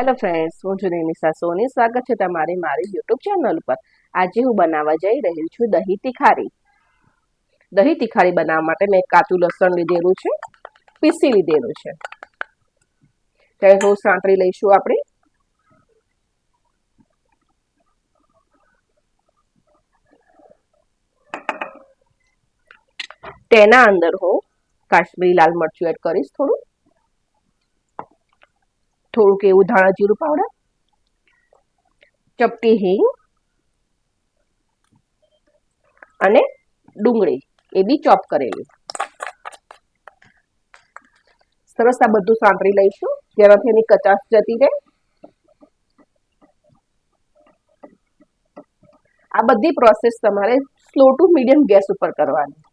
Hello friends, હું છું નિમિષા સોની. સ્વાગત છે તમારી મારી યુટ્યુબ ચેનલ પર આજે હું બનાવવા જઈ રહી છું દહીં તિખારી. દહીં તિખારી બનાવવા માટે મેં કાચું લસણ લીધેલું છે, પીસી લીધેલું છે. ત્યારે થોડું સાંતળી લઈશું આપણે. તેના અંદર હું કાશ્મીરી લાલ મરચું એડ કરીશ થોડું. થોડુંક એવું ધાણા જીરું પાવડર ચપટી હિંગ અને ડુંગળી એ બી ચોપ કરેલી સરસ આ બધું સાંતળી લઈશું જેનાથી એની કચાશ જતી રહે આ બધી પ્રોસેસ તમારે સ્લો ટુ મીડિયમ ગેસ ઉપર કરવાની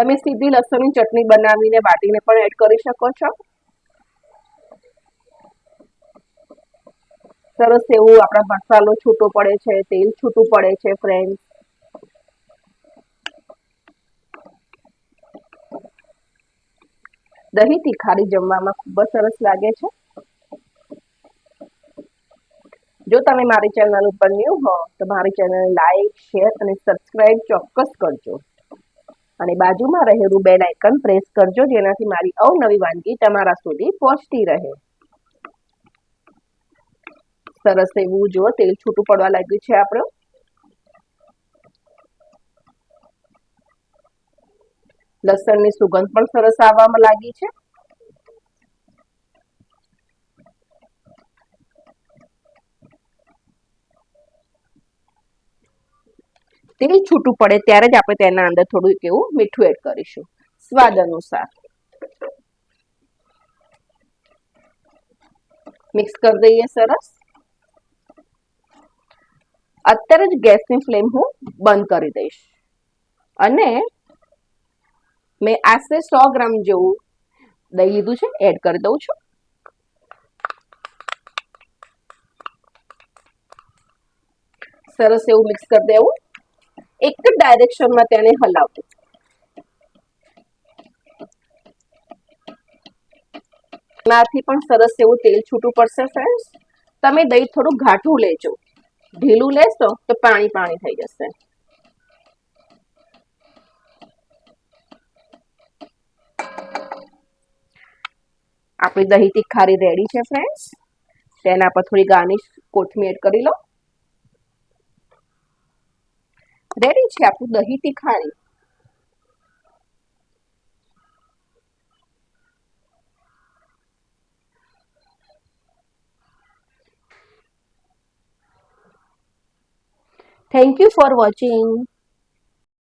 તમે સીધી લસણની ચટણી બનાવીને વાટીને પણ એડ કરી શકો છો. સરસ એવું આપણા મસાલો છૂટો પડે છે, તેલ છૂટું પડે છે ફ્રેન્ડ દહીં તીખારી જમવામાં ખૂબ જ સરસ લાગે છે. જો તમે મારી ચેનલ ઉપર ન્યૂ હો, તો મારી ચેનલ લાઈક શેર અને સબસ્ક્રાઇબ ચોક્કસ કરજો. અને બાજુમાં રહેલું બેલ આઇકન પ્રેસ કરજો, જેનાથી મારી અવનવી વાનગી તમારા સુધી પહોંચતી રહે. સરસ એવું જો તેલ છૂટું પડવા લાગ્યું છે આપણું. લસણની સુગંધ પણ સરસ આવવામાં લાગી છે. તેલ છૂટું પડે ત્યારે જ આપણે તેના અંદર થોડું એવું મીઠું એડ કરીશું. સ્વાદ અનુસાર. મિક્સ કરી દઈએ સરસ. અત્યારે જ ગેસની ફ્લેમ હું બંધ કરી દઈશ. અને મેં આશરે સો ગ્રામ જેવું દહીં લીધું છે, એડ કરી દઉં છું. સરસ એવું મિક્સ કરી દેવું. એક જ ડાયરેક્શનમાં તેને હલાવવું માંથી પણ સરસ એવું તેલ છૂટું પડશે ફ્રેન્ડ્સ તમે દહીં થોડું ઘાટું લેજો. ઢીલું લેશો તો પાણી પાણી થઈ જશે. આપણી દહીં તીખારી રેડી છે ફ્રેન્ડ્સ તેના પર થોડી ગાર્નિશ કોથમીર કરી લો. રેડી છે આપણું દહીં તીખારી Thank you for watching.